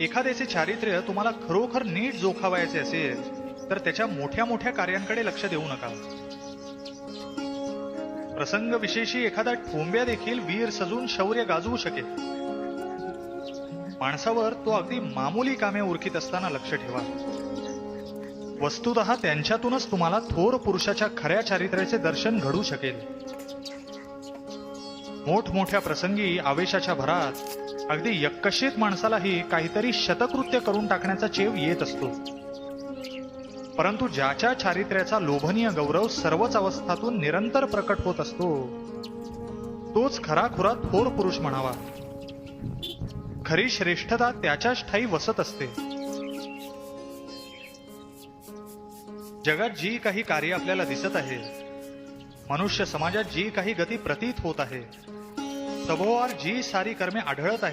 एखाद्याचे चारित्र्य तुम्हाला खरोखर नीट जोखावायचे असेल तर त्याच्या मोठ्या मोठ्या कार्यांकडे लक्ष देऊ नका. प्रसंग विशेषी एखादा ठोंब्या देखील वीर सजून शौर्य गाजवू शकेल. माणसावर तो अगदी मामूली कामे उरकीत असताना लक्ष ठेवा. वस्तुत त्यांच्यातूनच तुम्हाला थोर पुरुषाच्या खऱ्या चारित्र्याचे दर्शन घडू शकेल. मोठमोठ्या प्रसंगी आवेशाच्या भरात अगदी यक्कशीत माणसालाही काहीतरी शतकृत्य करून टाकण्याचा चेव येत असतो. परंतु ज्याच्या चारित्र्याचा लोभनीय गौरव सर्वच अवस्थातून निरंतर प्रकट होत असतो तोच खराखुरा थोर पुरुष म्हणावा. खरी श्रेष्ठता त्याच्याच ठाई वसत असते. जगात जी काही कार्य आपल्याला दिसत आहे मनुष्य समाजात जी काही गती प्रतीत होत आहे सभोवार जी सारी कर्मे आढळत आहेत